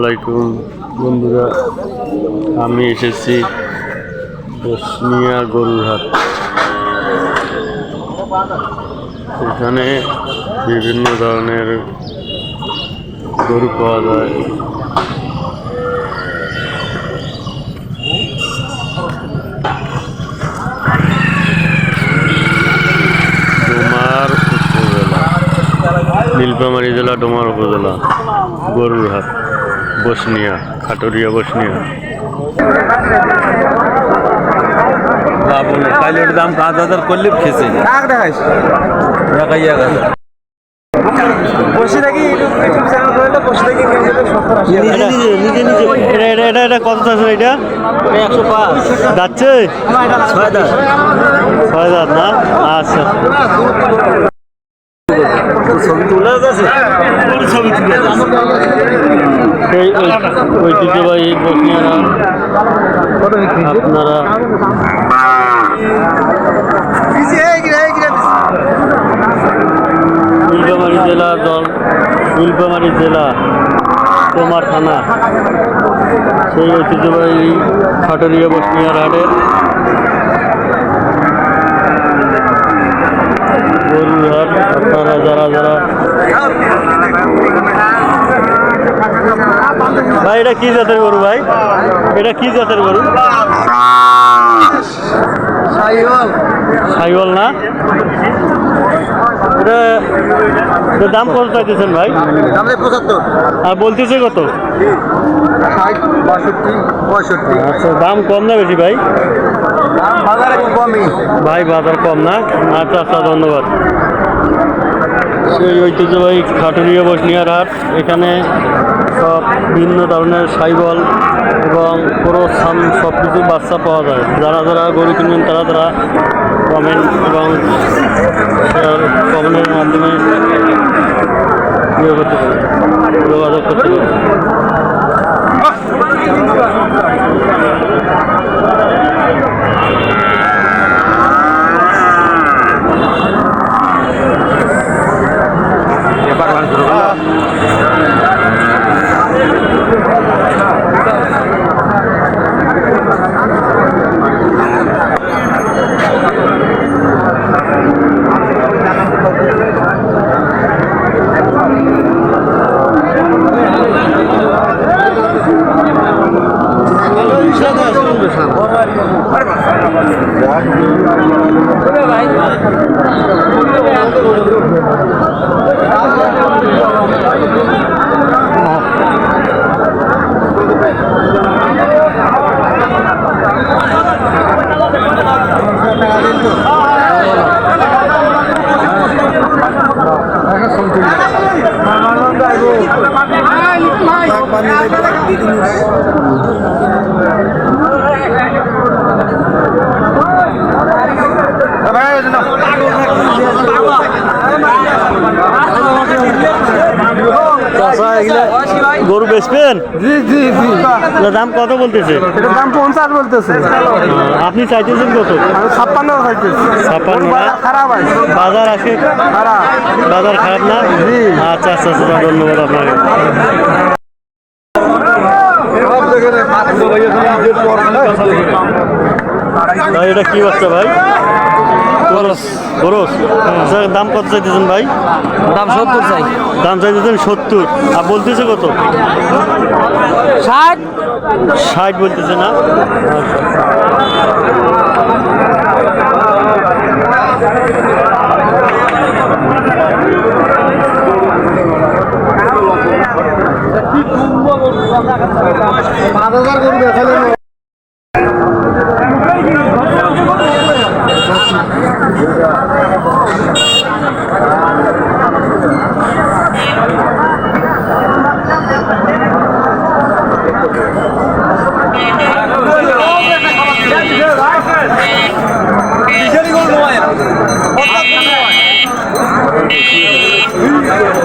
আলাইকুম, বন্ধুরা। আমি এসেছি বসনিয়া গরুরহাট। এখানে বিভিন্ন ধরনের গরু পাওয়া যায়। নীলফামারী জেলা, ডোমার উপজেলা গরুর হাট বসনিয়া খাটুরিয়া বসনিয়া। বাবুল দাম পাঁচ হাজার করলে খেছে কাক দেখাইস? দেখাই এক হাজার বসে থাকি ইউটিউব চ্যানেল করলে বসে থাকি কেউ যদি সত্তর আশি নিজে নিজে নিজে এটা এটা এটা কত একশো পাঁচ। যাচ্ছে? ছয় ছয় না? আচ্ছা। ছবি তুলে যাচ্ছে ছবি তুলে এই ওই- ঐতিহ্যবাহী বসনিয়ারা, আপনারা নীলফামারী জেলা দল নীলফামারী জেলা, তোমার থানা, সেই ঐতিহ্যবাহী খাটরিয়া বসনিয়ার হাটের এটা কি জাতের গরু ভাই? এটা কি জাতের গরু? সাইওয়াল না? এটা দাম কত চাইতেছেন ভাই? আর বলতেছে কত? আচ্ছা দাম কম না বেশি ভাই? ভাই, বাজার কম না? আচ্ছা আচ্ছা ধন্যবাদ। সেই ঐতিহ্যবাহী খাটুরিয়া বসনিয়ার হাট, এখানে সব ভিন্ন ধরনের সাইবল এবং পুরো সাম সব কিছু বাচ্চা পাওয়া যায়। যারা যারা গরু কিনবেন, তারা তারা কমেন্ট এবং কমেন্টের মাধ্যমে করতে যোগাযোগ করতে পারে গরু বেচবেন? জি জি জি। দাম কত বলতেছে? এটার দাম পঞ্চাশ বলতেছে। আপনি চাইতেছেন কত? ছাপ্পান্ন খাইতেছি ছাপ্পান্ন বাজার খারাপ আছে। বাজার আছে? খারাপ। বাজার খারাপ না? জি। আচ্ছা আচ্ছা আচ্ছা ধন্যবাদ আপনাকে। ভাই এটা কি বাচ্চা ভাই? দাম কত চাইতেছেন ভাই? দাম সত্তর চাই। দাম চাইতেছেন সত্তর। আর বলতেছে কত? ষাট। ষাট বলতেছে না? আচ্ছা পাঁচ হাজার গরু দেখালেন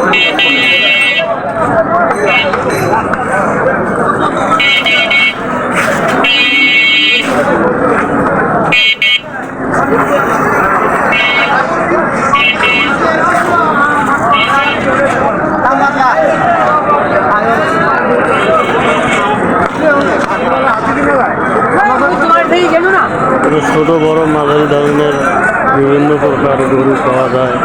Thank you. ছোট বড় মাঝারি ধরনের বিভিন্ন প্রকার গরু পাওয়া যায়।